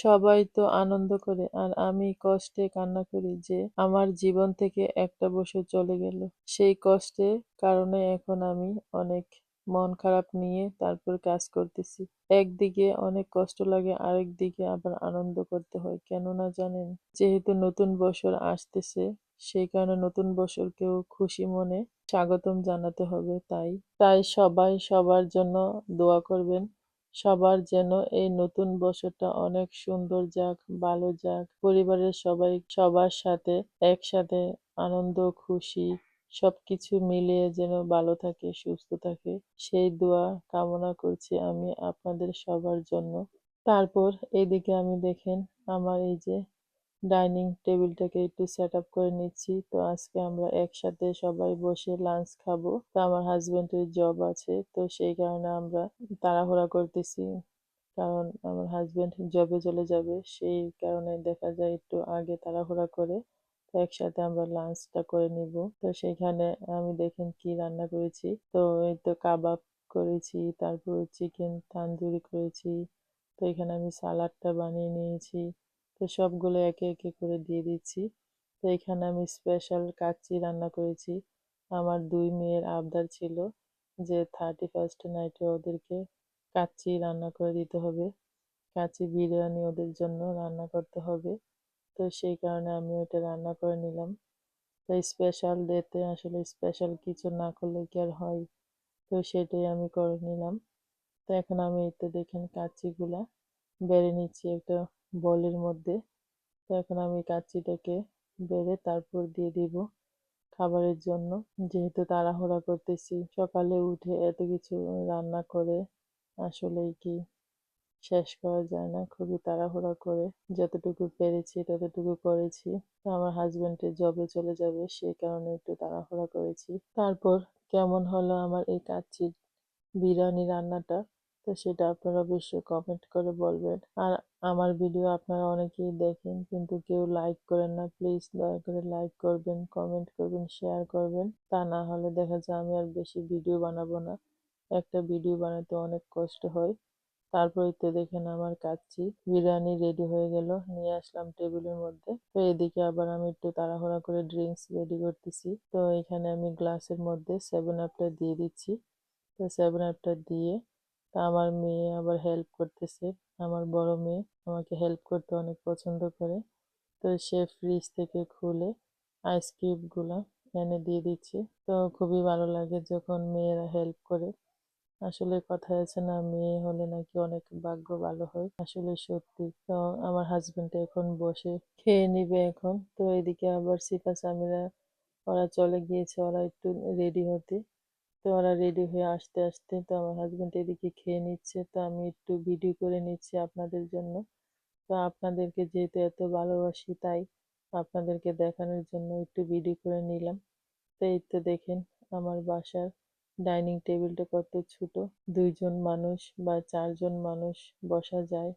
সবাই তো আনন্দ করে, আর আমি কষ্টে কান্না করি যে আমার জীবন থেকে একটা বছর চলে গেল। সেই কষ্টের কারণে এখন আমি অনেক মন খারাপ নিয়ে তারপর কাজ করতেছি। একদিকে অনেক কষ্ট লাগে আরেক দিকে আবার আনন্দ করতে হয় কেননা জানেন? যেহেতু নতুন বছর আসতেছে, সেই কারণে নতুন বছরকেও খুশি মনে স্বাগতম জানাতে হবে, তাই। তাই সবাই সবার জন্য দোয়া করবেন। সবার যেন এই নতুন বছরটা অনেক সুন্দর যাক, ভালো যাক। পরিবারের সবাই, সবার সাথে একসাথে আনন্দ, খুশি, সবকিছু মিলিয়ে যেন ভালো থাকে, সুস্থ থাকে, সেই দোয়া কামনা করছি আমি আপনাদের সবার জন্য। তারপর এদিকে আমি দেখেন আমার এই যে ডাইনিং টেবিলটাকে একটু সেট আপ করে নিচ্ছি। তো আজকে আমরা একসাথে সবাই বসে লাঞ্চ খাব। তো আমার হাজবেন্ডের জব আছে, তো সেই কারণে আমরা তাড়াহুড়া করতেছি। কারণ আমার হাজবেন্ড জবে চলে যাবে, সেই কারণে দেখা যায় একটু আগে তাড়াহুড়া করে, তো একসাথে আমরা লাঞ্চটা করে নিব। তো সেখানে আমি দেখেন কি রান্না করেছি। তো এই তো কাবাব করেছি, তারপর চিকেন তান্দুরি করেছি। তো এখানে আমি সালাডটা বানিয়ে নিয়েছি। তো সবগুলো একে একে করে দিয়ে দিচ্ছি। তো এখানে আমি স্পেশাল কাচ্চি রান্না করেছি। আমার দুই মেয়ের আবদার ছিল যে থার্টি ফার্স্ট নাইটে ওদেরকে কাচ্চি রান্না করে দিতে হবে। কাচ্চি বিরিয়ানি ওদের জন্য রান্না করতে হবে। তো সেই কারণে আমি ওটা রান্না করে নিলাম। তো স্পেশাল ডেতে আসলে স্পেশাল কিছু না করলে কি আর হয়? তো সেটাই আমি করে নিলাম। তো এখন আমি এতে দেখেন কাচ্চিগুলা বেড়ে নিচ্ছি একটা বলের মধ্যে। তো এখন আমি কাচ্চিটাকে বেড়ে তারপর দিয়ে দিব খাবারের জন্য। যেহেতু তাড়াহুড়া করতেছি, সকালে উঠে এত কিছু রান্না করে আসলেই কি শেষ করা যায় না। খুবই তাড়াহুড়া করে যতটুকু পেরেছি, ততটুকু করেছি। আমার হাজবেন্ডের জবে চলে যাবে সেই কারণে একটু তাড়াহুড়া করেছি। তারপর কেমন হলো আমার এই কাচ্চির বিরিয়ানি রান্নাটা? তো সেটা আপনারা অবশ্যই কমেন্ট করে বলবেন। আর আমার ভিডিও আপনারা অনেকেই দেখেন, কিন্তু কেউ লাইক করেন না। প্লিজ দয়া করে লাইক করবেন কমেন্ট করবেন শেয়ার করবেন। তা না হলে দেখা যায় আমি আর বেশি ভিডিও বানাবো না। একটা ভিডিও বানাতে অনেক কষ্ট হয়। তারপরে তো দেখেন আমার কাচ্ছি বিরিয়ানি রেডি হয়ে গেল, নিয়ে আসলাম টেবিলের মধ্যে। তো এদিকে আবার আমি একটু তাড়াহুড়া করে ড্রিঙ্কস রেডি করতেছি। তো এখানে আমি গ্লাসের মধ্যে সেভেন আপটা দিয়ে দিচ্ছি। তো সেভেন আপটা দিয়ে তা আমার মেয়ে আবার হেল্প করতেছে। আমার বড় মেয়ে আমাকে হেল্প করতে অনেক পছন্দ করে। তো সে ফ্রিজ থেকে খুলে আইস কিউবগুলো এনে দিয়ে দিচ্ছে। তো খুবই ভালো লাগে যখন মেয়েরা হেল্প করে। আসলে কথায় আছে না, মেয়ে হলে নাকি অনেক ভাগ্য ভালো হয়। আসলে সত্যি, তো আমার হাজবেন্ড এখন বসে খেয়ে নিবে এখন। তো এদিকে আবার সিফা সামিরা, ওরা চলে গিয়েছে, ওরা একটু রেডি হতে। তো ওরা রেডি হয়ে আসতে আসতে তো আমার হাজব্যান্ড এদিকে খেয়ে নিচ্ছে। তো আমি একটু ভিডিও করে নিচ্ছি আপনাদের জন্য। তো আপনাদেরকে যেহেতু এত ভালোবাসি, তাই আপনাদেরকে দেখানোর জন্য একটু ভিডিও করে নিলাম। তো এই তো দেখেন, আমার বাসার ডাইনিং টেবিলটা কত ছোট। দুইজন মানুষ বা চারজন মানুষ বসা যায়।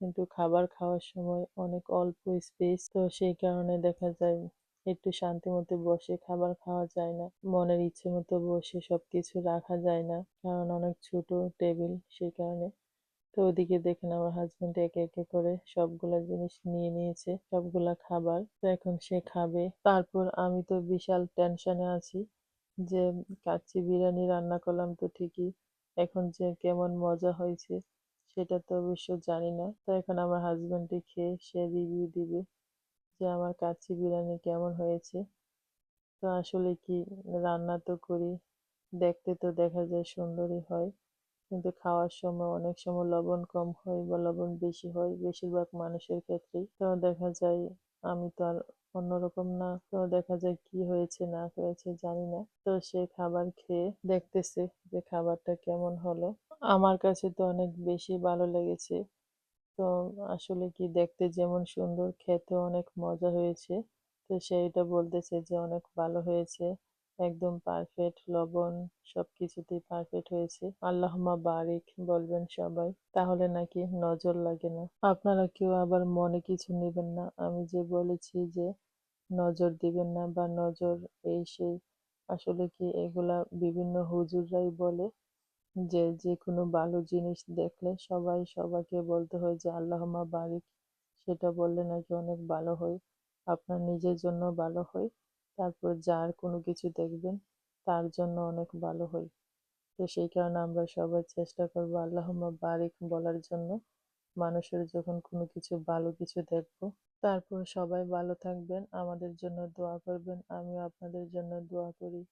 কিন্তু খাবার খাওয়ার সময় অনেক অল্প স্পেস তো সেই কারণে দেখা যায় একটু শান্তি মতো বসে খাবার খাওয়া যায় না। মনের ইচ্ছে মতো বসে সবকিছু রাখা যায় না, কারণ অনেক ছোট টেবিল সেই কারণে। তো ওদিকে দেখেন আমার হাজবেন্ড একে একে করে সবগুলা জিনিস নিয়ে নিয়েছে, সবগুলা খাবার। তো এখন সে খাবে। তারপর আমি তো বিশাল টেনশনে আছি যে কাচ্চি বিরিয়ানি রান্না করলাম তো ঠিকই, এখন যে কেমন মজা হয়েছে সেটা তো অবশ্য জানি না। তো এখন আমার হাজবেন্ডে খেয়ে সে রিভিউ দিবে। যে আমার কাচ্চি বিরিয়ানি কেমন হয়েছে। তো আসলে কি রান্না তো করি, দেখতে তো দেখা যায় সুন্দরই হয়। কিন্তু খাওয়ার সময় অনেক সময় লবণ কম হয় বা লবণ বেশি হয় বেশিরভাগ মানুষের ক্ষেত্রেই। তো দেখা যায় আমি তো আর অন্যরকম না, তো দেখা যায় কি হয়েছে না হয়েছে জানি না। তো সে খাবার খেয়ে দেখতেছে যে খাবারটা কেমন হলো। আমার কাছে তো অনেক বেশি ভালো লেগেছে। তো আসলে কি দেখতে যেমন সুন্দর খেতে অনেক মজা হয়েছে। তো সেইটা বলতেছে যে অনেক ভালো হয়েছে। একদম পারফেক্ট লবণ সবকিছুতেই পারফেক্ট হয়েছে। আল্লাহমা বারিক বলবেন সবাই, তাহলে নাকি নজর লাগে না। আপনারা কেউ আবার মনে কিছু নেবেন না। আমি যে বলেছি যে নজর দিবেন না বা নজর এই সেই, আসলে কি এগুলা বিভিন্ন হুজুররাই বলে। যে যেকোনো ভালো জিনিস দেখলে সবাই সবাইকে বলতে হয় যে আল্লাহুম্মা বারিক। সেটা বললে নাকি অনেক ভালো হয়। আপনার নিজের জন্য ভালো হয়। তারপর যার কোনো কিছু দেখবেন তার জন্য অনেক ভালো হয়। তো সেই কারণে আমরা সবাই চেষ্টা করব আল্লাহুম্মা বারিক বলার জন্য। মানুষের যখন কোনো কিছু ভালো কিছু দেখব। তারপর সবাই ভালো থাকবেন, আমাদের জন্য দোয়া করবেন। আমিও আপনাদের জন্য দোয়া করি।